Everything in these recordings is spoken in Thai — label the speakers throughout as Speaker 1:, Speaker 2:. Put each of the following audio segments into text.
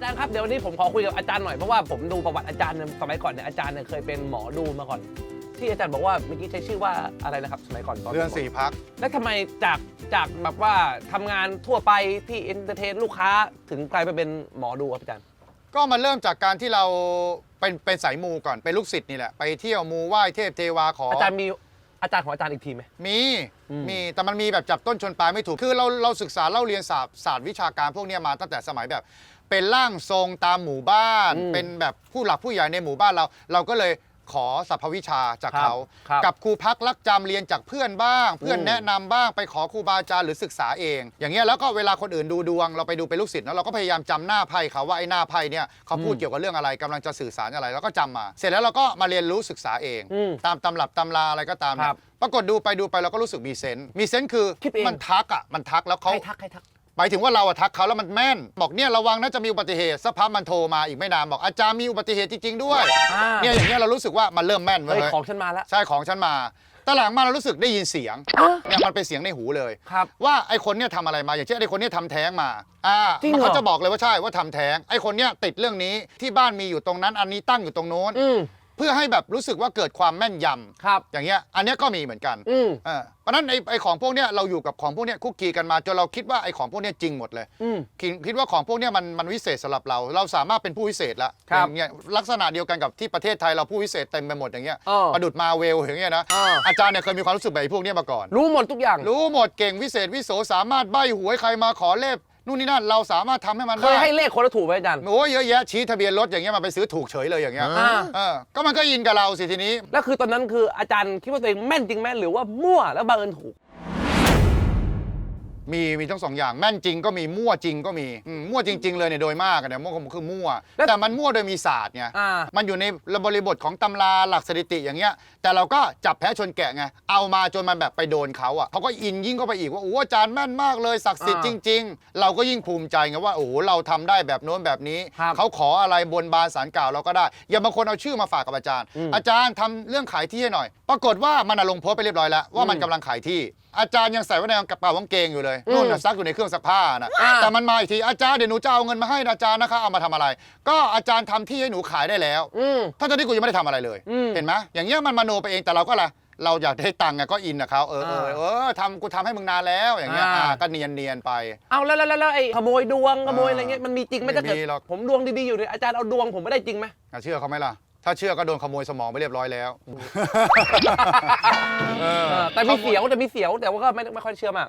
Speaker 1: อาจารย์ครับเดี๋ยววันนี้ผมขอคุยกับอาจารย์หน่อยเพราะว่าผมดูประวัติอาจารย์เนี่ยสมัยก่อนเนี่ยอาจารย์เนี่ยเคยเป็นหมอดูมาก่อน ที่อาจารย์บอกว่าเมื่อกี้ใช้ชื่อว่าอะไรนะครับสมัยก่อนตอน
Speaker 2: เรือนสี่พัก
Speaker 1: แล้วทำไมจากจากแบบว่าทำงานทั่วไปที่เอนเตอร์เทนลูกค้าถึงกลายไปเป็นหมอดูครับอาจารย์
Speaker 2: ก็มาเริ่มจากการที่เราเป็นเป็นสายมูก่อนเป็นลูกศิษย์นี่แหละ ไปเที่ยวมูไหว้เทพเทวาขอ
Speaker 1: อาจารย์มี อาจารย์ของอาจารย์อีกทีไหม
Speaker 2: มี
Speaker 1: อืม
Speaker 2: มีแต่มันมีแบบจับต้นชนปลายไม่ถูก คือเราเราศึกษาเล่าเรียนศาสตร์ศาสตร์วิชาการพวกเนี้ยมาตั้งแต่สมัยแบบ เป็นร่างทรงตามหมู่บ้าน เป็นแบบผู้หลักผู้ใหญ่ในหมู่บ้านเรา เราก็เลย ขอสรรพวิชาจากเขา
Speaker 1: ครับ
Speaker 2: กับครูพักรักจำเรียนจากเพื่อนบ้าง เพื่อน
Speaker 1: อืม
Speaker 2: แนะนำบ้างไปขอครูบาอาจารย์หรือศึกษาเอง อย่างเงี้ยแล้วก็เวลาคนอื่นดูดวงเราไปดูเป็นลูกศิษย์แล้วเราก็พยายามจำหน้าไพ่เขาว่าไอ้หน้าไพ่เนี่ยเขาพูด
Speaker 1: อืม
Speaker 2: เกี่ยวกับเรื่องอะไรกำลังจะสื่อสารอะไรแล้วก็จำมา เสร็จแล้วเราก็มาเรียนรู้ศึกษาเอง
Speaker 1: อืม
Speaker 2: ตามตำรับตำราอะไรก็ตามเนี่
Speaker 1: ครั
Speaker 2: ย
Speaker 1: บ
Speaker 2: ปรากฏดูไปดูไปเราก็รู้สึกมีเซนส์มีเซนส์คือ
Speaker 1: คิดเอง
Speaker 2: มันทักอะมันทักแล้วเขา
Speaker 1: ใครทักใครทัก
Speaker 2: ห มายถึงว่าเราอะทักเขาแล้วมันแม่น บอกเนี่ยระวังนะจะมีอุบัติเหตุสักพักมันโทรมาอีกไม่นานบอกอาจารย์มีอุบัติเหตุจริงๆด้วย
Speaker 1: อ่า
Speaker 2: เนี่ยอย่างเงี้ยเรารู้สึกว่ามันเริ่มแม่น
Speaker 1: เฮ้ย
Speaker 2: เว้ย
Speaker 1: ของฉันมาแล้ว
Speaker 2: ใช่ของฉันมาแต่หลังมาเรารู้สึกได้ยินเสียงเนี่ยมันเป็นเสียงในหูเลย
Speaker 1: ครับ
Speaker 2: ว่าไอ้คนเนี่ยทำอะไรมาอย่างเช่นไอ้คนเนี่ยทำแท้งมาอ่า
Speaker 1: จริงเหรอ
Speaker 2: เขาจะบอกเลยว่าใช่ว่าทำแท้งไอ้คนเนี่ยติดเรื่องนี้ที่บ้านมีอยู่ตรงนั้นอันนี้ตั้งอยู่ตรงโน้น
Speaker 1: อืม
Speaker 2: เพื่อให้แบบรู้สึกว่าเกิดความแม่นยำ
Speaker 1: ครับ
Speaker 2: อย่างเงี้ยอันเนี้ยก็มีเหมือนกัน
Speaker 1: อืม
Speaker 2: เออเพราะฉะนั้นไอ้ไอ้ของพวกเนี้ยเราอยู่กับของพวกเนี้ยคุกคีกันมาจนเราคิดว่าไอ้ของพวกเนี้ยจริงหมดเลย
Speaker 1: อืม
Speaker 2: คิดคิดว่าของพวกเนี้ยมันมันวิเศษสำหรับเรา เราสามารถเป็นผู้วิเศษแล้ว
Speaker 1: ครับ
Speaker 2: อย่างเงี้ยลักษณะเดียวกันกับที่ประเทศไทยเราผู้วิเศษเต็มไปหมดอย่างเงี้ย
Speaker 1: อ้อ
Speaker 2: ประดุดมาเวลอย่างเงี้ยนะ
Speaker 1: อ้อ
Speaker 2: อาจารย์เนี่ยเคยมีความรู้สึกแบบไอ้พวกเนี้ยมาก่อน
Speaker 1: รู้หมดทุกอย่าง
Speaker 2: รู้หมดเก่งวิเศษวิโสสามารถใบ้หวยใครมาขอเลข นู่นนี่นั่นเราสามารถทำให้มัน
Speaker 1: เค
Speaker 2: ได้
Speaker 1: ยให้เลขคนละถูกไหมอาจารย์
Speaker 2: โอ้ยเยอะแยะชี้ทะเบียนรถอย่างเงี้ยมาไปซื้อถูกเฉยเลยอย่างเงี้ย
Speaker 1: อ่า
Speaker 2: เออก็มันก็อินกับเราสิทีนี้
Speaker 1: แล้วคือตอนนั้นคืออาจารย์คิดว่าตัวเองแม่นจริงไหมหรือว่ามั่วแล้วบังเอิญถูก
Speaker 2: มีมีทั้งสองอย่างแม่นจริงก็มีมั่วจริงก็มีอืมมั่วจริง ๆ เลยเนี่ยโดยมากอะเนี่ยมั่วคือมั่ว
Speaker 1: แล้ว
Speaker 2: แต่มันมั่วโดยมีศาสตร์ไง
Speaker 1: อ่า
Speaker 2: มันอยู่ในบริบทของตำราหลักสถิติอย่างเงี้ย แต่เราก็จับแพ้ชนแกะไง เอามาจนมันแบบไปโดนเขาอะเขาก็อินยิ่งเข้าไปอีกว่าโอ้อาจารย์แม่นมากเลยศักดิ์สิทธิ์จ
Speaker 1: อ่า
Speaker 2: ริง ๆ เราก็ยิ่งภูมิใจไงว่าโอ้โหเราทำได้แบบโน้นแบบนี้
Speaker 1: ครับ
Speaker 2: เขาขออะไรบนบานสารกล่าวเราก็ได้ อย่างบางคนเอาชื่อมาฝากกับอาจารย์
Speaker 1: อืม
Speaker 2: อาจารย์ทำเรื่องขายที่ให้หน่อย ปรากฏว่ามันอะลงโพสต์ไปเรียบร้อยแล้วว่ามัน
Speaker 1: อืม
Speaker 2: กำลังขายที่ อาจารย์ยังใส่ไว้ในกระเป๋ากางเกงอยู่เลย
Speaker 1: อืม
Speaker 2: นู่นน่ะซักอยู่ในเครื่องซักผ้านะ
Speaker 1: อ่า
Speaker 2: แต่มันมาอีกทีอาจารย์เดี๋ยวหนูจะเอาเงินมาให้นะอาจารย์นะคะเอามาทำอะไร ก็อาจารย์ทำที่ให้หนูขายได้แล้ว
Speaker 1: อืม
Speaker 2: ถ้าตอนนี้กูยังไม่ได้ทำอะไรเลย
Speaker 1: อืม
Speaker 2: เห็นไหมอย่างเงี้ยมันมโนไปเองแต่เราก็ละเราอยากได้ตังค์ไงก็อินกับเขาเออเออ
Speaker 1: อ่า
Speaker 2: เออทำกูทำให้มึงนานแล้วอย่างเงี้ย
Speaker 1: อ่า
Speaker 2: อ่าก็เนียนเนียนๆไป
Speaker 1: เอาแล้วแล้วแล้วแล้วไอ้ขโมยดวงขโมยอะไรเงี้ยมันมีจริงไหม
Speaker 2: ไม่
Speaker 1: ถ้าเกิด
Speaker 2: มีหรอก
Speaker 1: ผมดวงดีๆอยู่เนี่ยอาจารย์เอาดวงผมไม่ได้จริงไหม
Speaker 2: อะเชื่อเขาไหมล่ะ ถ้าเชื่อก็โดนขโมยสมองไปเรียบร้อยแล้วเออ
Speaker 1: เออแต่มีเสียวแต่มีเสียวแต่ว่าก็ไม่ไม่ค่อยเชื่อมาก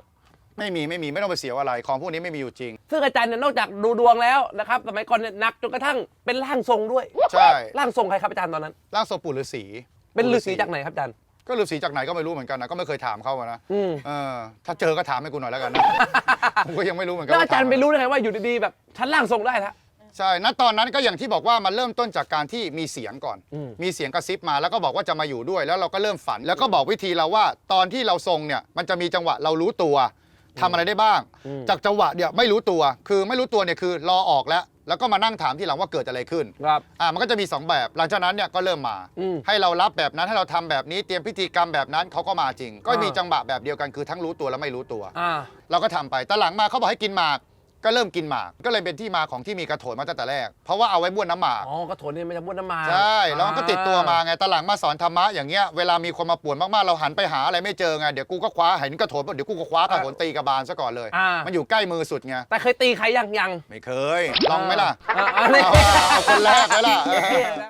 Speaker 2: ไม่มีไม่มีไม่ต้องไปเสียอะไร ของพวกนี้ไม่มีอยู่จริง
Speaker 1: ซึ่งอาจารย์เนี่ยนอกจากดูดวงแล้วนะครับสมัยก่อนเนี่ยหนักจนกระทั่งเป็นร่างทรงด้วย
Speaker 2: ใช่
Speaker 1: ร่างทรงใครครับอาจารย์ตอนนั้น
Speaker 2: ร่างทรงปู่ฤาษี
Speaker 1: เป็นฤาษีจากไหนครับอาจารย์
Speaker 2: ก็ฤาษีจากไหนก็ไม่รู้เหมือนกันนะก็ไม่เคยถามเขาอะนะ
Speaker 1: อืม
Speaker 2: เออถ้าเจอก็ถามให้กูหน่อยแล้วกันนะ ผมก็ยังไม่รู้เหมือนกัน
Speaker 1: แล้วอาจารย์
Speaker 2: ถม
Speaker 1: ไปรู้ได้ไงว่าอยู่ดีๆแบบฉันร่างทรงได้แล้ว
Speaker 2: ใช่ณตอนนั้นก็อย่างที่บอกว่ามันเริ่มต้นจากการที่มีเสียงก่อน
Speaker 1: อืม
Speaker 2: มีเสียงกระซิบมาแล้วก็บอกว่าจะมาอยู่ด้วย แล้วเราก็เริ่มฝัน แล้วก็บอกวิธีเราว่า ตอนที่เราทรงเนี่ยมันจะมีจังหวะเรารู้ตัวทำอะไรได้บ้าง จากจังหวะเนี่ยไม่รู้ตัว คือไม่รู้ตัวเนี่ยคือรอออกแล้ว แล้วก็มานั่งถามที่หลังว่าเกิดอะไรขึ้น
Speaker 1: ครับ
Speaker 2: อ่ามันก็จะมี 2 แบบ หลังจากนั้นเนี่ยก็เริ่มมา
Speaker 1: อืม
Speaker 2: ให้เรารับแบบนั้นให้เราทำแบบนี้เตรียมพิธีกรรมแบบนั้นเขาก็มาจริง ก็มี
Speaker 1: อ่า
Speaker 2: จังหวะแบบเดียวกันคือทั้งรู้ตัวและไม่รู้ตัว
Speaker 1: อ่า
Speaker 2: เราก็ทำไปแต่หลังมาเขาบอกให้กินหมาก ก็เริ่มกินหมาก ก็เลยเป็นที่มาของที่มีกระโถนมาตั้งแต่แรก เพราะว่าเอาไว้บ้วนน้ำหมาก
Speaker 1: อ๋อกระโถนเนี่ยมันจะบ้วนน้ำมัน
Speaker 2: ใช่ แล้วมันก็ติดตัวมาไงแต่หลังมาสอนธรรมะอย่างเงี้ย เวลามีคนมาป่วนมากๆ เราหันไปหาอะไรไม่เจอไง เดี๋ยวกูก็คว้าเห็นกระโถนปุ๊บเดี๋ยวกูก็คว้ากระโถนตีกระบาลซะก่อนเลย
Speaker 1: อ่า
Speaker 2: มันอยู่ใกล้มือสุดไง
Speaker 1: แต่เคยตีใครยังยัง
Speaker 2: ไม่เคย ลองไหมล่ะ
Speaker 1: อ่าอันนี้
Speaker 2: เอาเอาคนแรกไหมล่ะ
Speaker 1: เท่นะ